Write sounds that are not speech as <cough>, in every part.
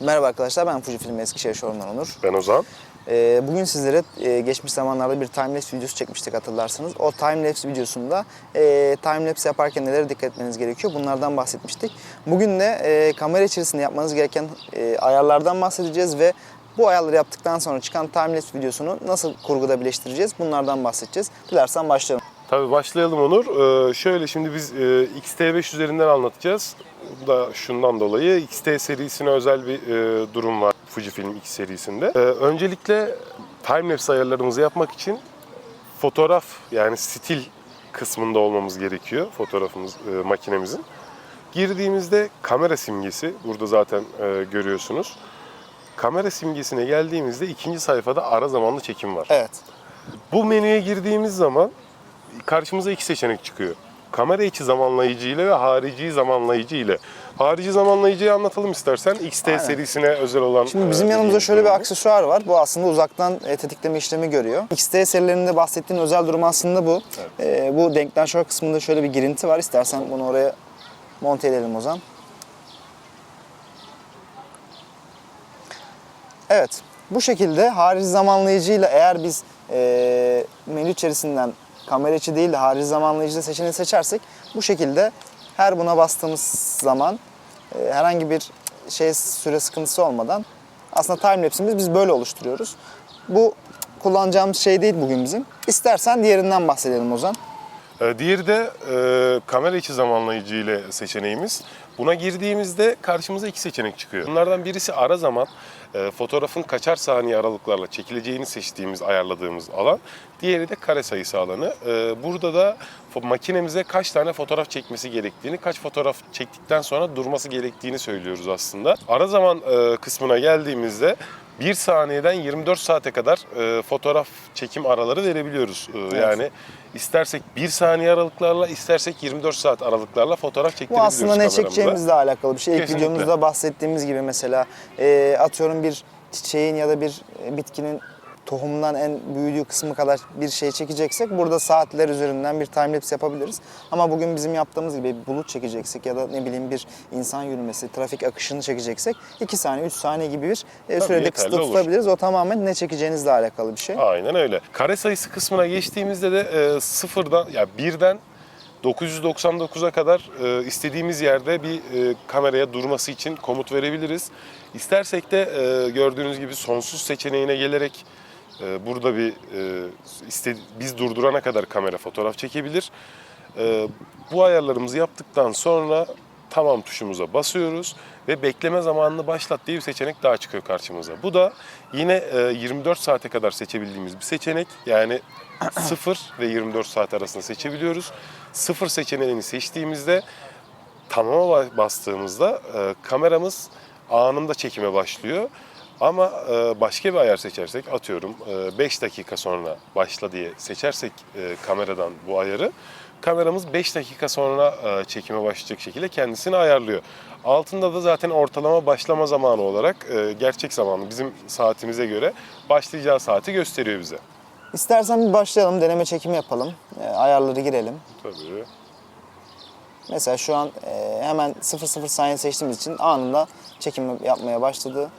Merhaba arkadaşlar, ben Fujifilm Eskişehir Showroom'dan Onur. Ben Ozan. Ee, bugün sizlere e, geçmiş zamanlarda bir timelapse videosu çekmiştik hatırlarsınız. O timelapse videosunda e, timelapse yaparken nelere dikkat etmeniz gerekiyor bunlardan bahsetmiştik. Bugün de e, kamera içerisinde yapmanız gereken e, ayarlardan bahsedeceğiz ve bu ayarları yaptıktan sonra çıkan timelapse videosunu nasıl kurguda birleştireceğiz bunlardan bahsedeceğiz. Dilersen başlayalım. Tabii başlayalım Onur. Ee, şöyle şimdi biz e, XT5 üzerinden anlatacağız. Bu da şundan dolayı XT serisine özel bir e, durum var Fujifilm X serisinde. Ee, öncelikle timelapse ayarlarımızı yapmak için fotoğraf yani stil kısmında olmamız gerekiyor fotoğrafımız e, makinemizin. Girdiğimizde kamera simgesi burada zaten e, görüyorsunuz. Kamera simgesine geldiğimizde ikinci sayfada ara zamanlı çekim var. Evet. Bu menüye girdiğimiz zaman karşımıza iki seçenek çıkıyor. Kamera içi zamanlayıcı ile ve harici zamanlayıcı ile. Harici zamanlayıcıyı anlatalım istersen. XT Aynen. serisine özel olan. Şimdi bizim e, yanımızda şöyle bir aksesuar var. Bu aslında uzaktan e, tetikleme işlemi görüyor. XT serilerinde bahsettiğin özel durum aslında bu. E, bu denklenşör kısmında şöyle bir girinti var. İstersen bunu oraya monte edelim Ozan. Evet. Bu şekilde harici zamanlayıcıyla eğer biz e, menü içerisinden kamera içi değil de harici zamanlayıcıyla seçeneği seçersek bu şekilde her buna bastığımız zaman e, herhangi bir şey süre sıkıntısı olmadan aslında timelapse'imiz biz böyle oluşturuyoruz. Bu kullanacağımız şey değil bugün bizim. İstersen diğerinden bahsedelim Ozan. E, Diğeri de e, kamera içi zamanlayıcı ile seçeneğimiz. Buna girdiğimizde karşımıza iki seçenek çıkıyor. Bunlardan birisi ara zaman e, fotoğrafın kaçar saniye aralıklarla çekileceğini seçtiğimiz, ayarladığımız alan. Diğeri de kare sayısı alanı. E, burada da makinemize kaç tane fotoğraf çekmesi gerektiğini, kaç fotoğraf çektikten sonra durması gerektiğini söylüyoruz aslında. Ara zaman e, kısmına geldiğimizde 1 saniyeden 24 saate kadar e, fotoğraf çekim araları verebiliyoruz. E, Yani istersek 1 saniye aralıklarla, istersek 24 saat aralıklarla fotoğraf Bu çektirebiliyoruz aslında ne kameramıza. çekeceğimizle alakalı bir şey. İlk videomuzda bahsettiğimiz gibi mesela e, atıyorum bir çiçeğin ya da bir e, bitkinin tohumundan en büyüdüğü kısmı kadar bir şey çekeceksek burada saatler üzerinden bir timelapse yapabiliriz. Ama bugün bizim yaptığımız gibi bir bulut çekeceksek ya da ne bileyim bir insan yürümesi, trafik akışını çekeceksek 2 saniye, 3 saniye gibi bir e, sürede kısıtlı tutabiliriz. O tamamen ne çekeceğinizle alakalı bir şey. Aynen öyle. Kare sayısı kısmına geçtiğimizde de e, sıfırdan, ya birden 999'a kadar e, istediğimiz yerde bir e, kameraya durması için komut verebiliriz. İstersek de e, gördüğünüz gibi sonsuz seçeneğine gelerek e, burada bir e, iste- biz durdurana kadar kamera fotoğraf çekebilir. E, bu ayarlarımızı yaptıktan sonra tamam tuşumuza basıyoruz ve bekleme zamanını başlat diye bir seçenek daha çıkıyor karşımıza. Bu da yine e, 24 saate kadar seçebildiğimiz bir seçenek. Yani <clears throat> 0 ve 24 saat arasında seçebiliyoruz. 0 seçeneğini seçtiğimizde tamama ba- bastığımızda e, kameramız anında çekime başlıyor. Ama e, başka bir ayar seçersek atıyorum 5 dakika sonra başla diye seçersek e, kameradan bu ayarı kameramız 5 dakika sonra e, çekime başlayacak şekilde kendisini ayarlıyor. Altında da zaten ortalama başlama zamanı olarak e, gerçek zamanı bizim saatimize göre başlayacağı saati gösteriyor bize. İstersen bir başlayalım, deneme çekimi yapalım. E, ayarları girelim. Tabii. Mesela şu an e, hemen 00 saniye seçtiğimiz için anında çekim yapmaya başladı.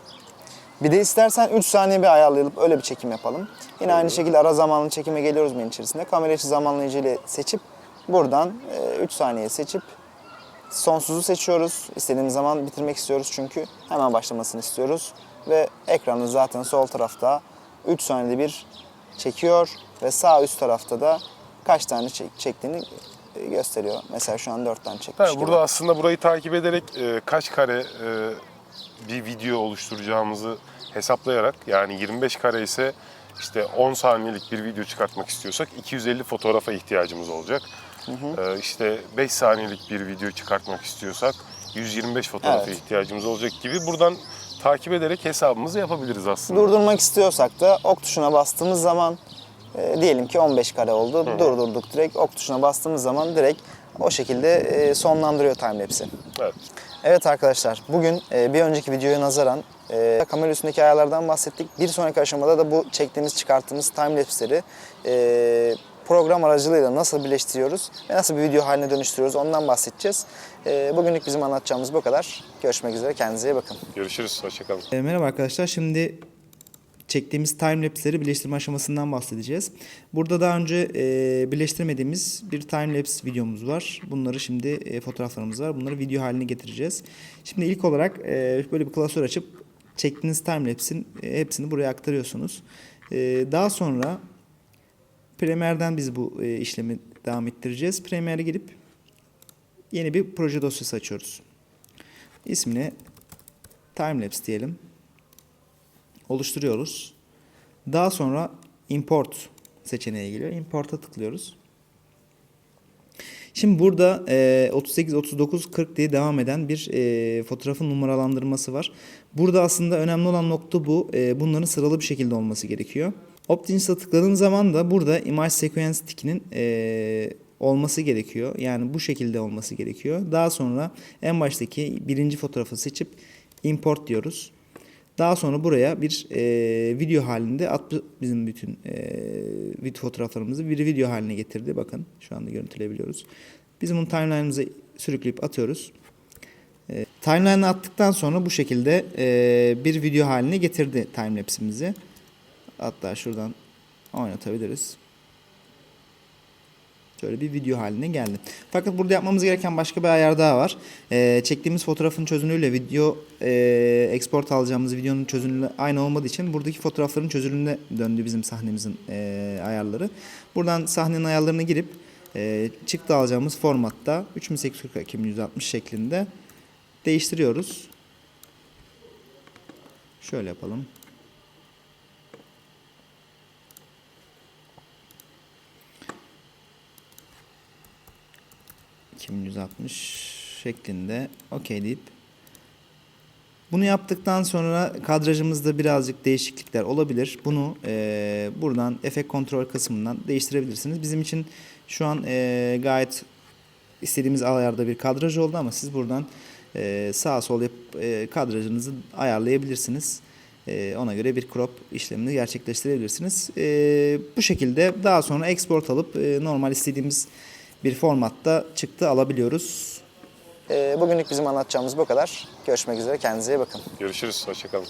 Bir de istersen 3 saniye bir ayarlayıp öyle bir çekim yapalım. Yine aynı şekilde ara zamanlı çekime geliyoruz menü içerisinde. Kamera içi zamanlayıcı ile seçip buradan 3 saniye seçip sonsuzu seçiyoruz. İstediğimiz zaman bitirmek istiyoruz çünkü hemen başlamasını istiyoruz. Ve ekranın zaten sol tarafta 3 saniyede bir çekiyor ve sağ üst tarafta da kaç tane çek- çektiğini e, gösteriyor. Mesela şu an 4 tane çekmiş Tabii gibi. burada aslında burayı takip ederek e, kaç kare e, bir video oluşturacağımızı hesaplayarak yani 25 kare ise işte 10 saniyelik bir video çıkartmak istiyorsak 250 fotoğrafa ihtiyacımız olacak. E, işte 5 saniyelik bir video çıkartmak istiyorsak 125 fotoğrafa Evet. ihtiyacımız olacak gibi buradan takip ederek hesabımızı yapabiliriz aslında. Durdurmak istiyorsak da ok tuşuna bastığımız zaman e, diyelim ki 15 kare oldu. Durdurduk direkt. Ok tuşuna bastığımız zaman direkt o şekilde e, sonlandırıyor timelapse'i. Evet. Evet arkadaşlar bugün e, bir önceki videoya nazaran e, kamera üstündeki ayarlardan bahsettik. Bir sonraki aşamada da bu çektiğimiz çıkarttığımız timelapse'leri e, program aracılığıyla nasıl birleştiriyoruz ve nasıl bir video haline dönüştürüyoruz ondan bahsedeceğiz. Ee, bugünlük bizim anlatacağımız bu kadar. Görüşmek üzere. Kendinize iyi bakın. Görüşürüz. Hoşçakalın. E, Merhaba arkadaşlar. Şimdi çektiğimiz timelapse'leri birleştirme aşamasından bahsedeceğiz. Burada daha önce e, birleştirmediğimiz bir timelapse videomuz var. Bunları şimdi e, fotoğraflarımız var. Bunları video haline getireceğiz. Şimdi ilk olarak e, böyle bir klasör açıp çektiğiniz timelapse'in e, hepsini buraya aktarıyorsunuz. E, daha sonra Premiere'den biz bu e, işlemi devam ettireceğiz. Premiere'e girip yeni bir proje dosyası açıyoruz. İsmini timelapse diyelim oluşturuyoruz. Daha sonra import seçeneği geliyor. Import'a tıklıyoruz. Şimdi burada e, 38, 39, 40 diye devam eden bir e, fotoğrafın numaralandırması var. Burada aslında önemli olan nokta bu. E, bunların sıralı bir şekilde olması gerekiyor. Optimis'e tıkladığım zaman da burada image sequence tikinin e, olması gerekiyor. Yani bu şekilde olması gerekiyor. Daha sonra en baştaki birinci fotoğrafı seçip import diyoruz. Daha sonra buraya bir e, video halinde attı bizim bütün e, fotoğraflarımızı bir video haline getirdi. Bakın şu anda görüntüleyebiliyoruz. Biz bunu timeline'ımıza sürükleyip atıyoruz. E, timeline'a attıktan sonra bu şekilde e, bir video haline getirdi timelapse'imizi. Hatta şuradan oynatabiliriz. Şöyle bir video haline geldi. Fakat burada yapmamız gereken başka bir ayar daha var. Ee, çektiğimiz fotoğrafın çözünürlüğüyle video e, export alacağımız videonun çözünürlüğü aynı olmadığı için buradaki fotoğrafların çözünürlüğüne döndü bizim sahnemizin e, ayarları. Buradan sahnenin ayarlarına girip e, çıktı alacağımız formatta 3840 2160 şeklinde değiştiriyoruz. Şöyle yapalım. 2160 şeklinde okey deyip bunu yaptıktan sonra kadrajımızda birazcık değişiklikler olabilir. Bunu e, buradan efekt kontrol kısmından değiştirebilirsiniz. Bizim için şu an e, gayet istediğimiz ayarda bir kadraj oldu ama siz buradan e, sağ sol yap, e, kadrajınızı ayarlayabilirsiniz. E, ona göre bir crop işlemini gerçekleştirebilirsiniz. E, bu şekilde daha sonra export alıp e, normal istediğimiz bir formatta çıktı alabiliyoruz. Ee, bugünlük bizim anlatacağımız bu kadar. Görüşmek üzere. Kendinize iyi bakın. Görüşürüz. Hoşçakalın.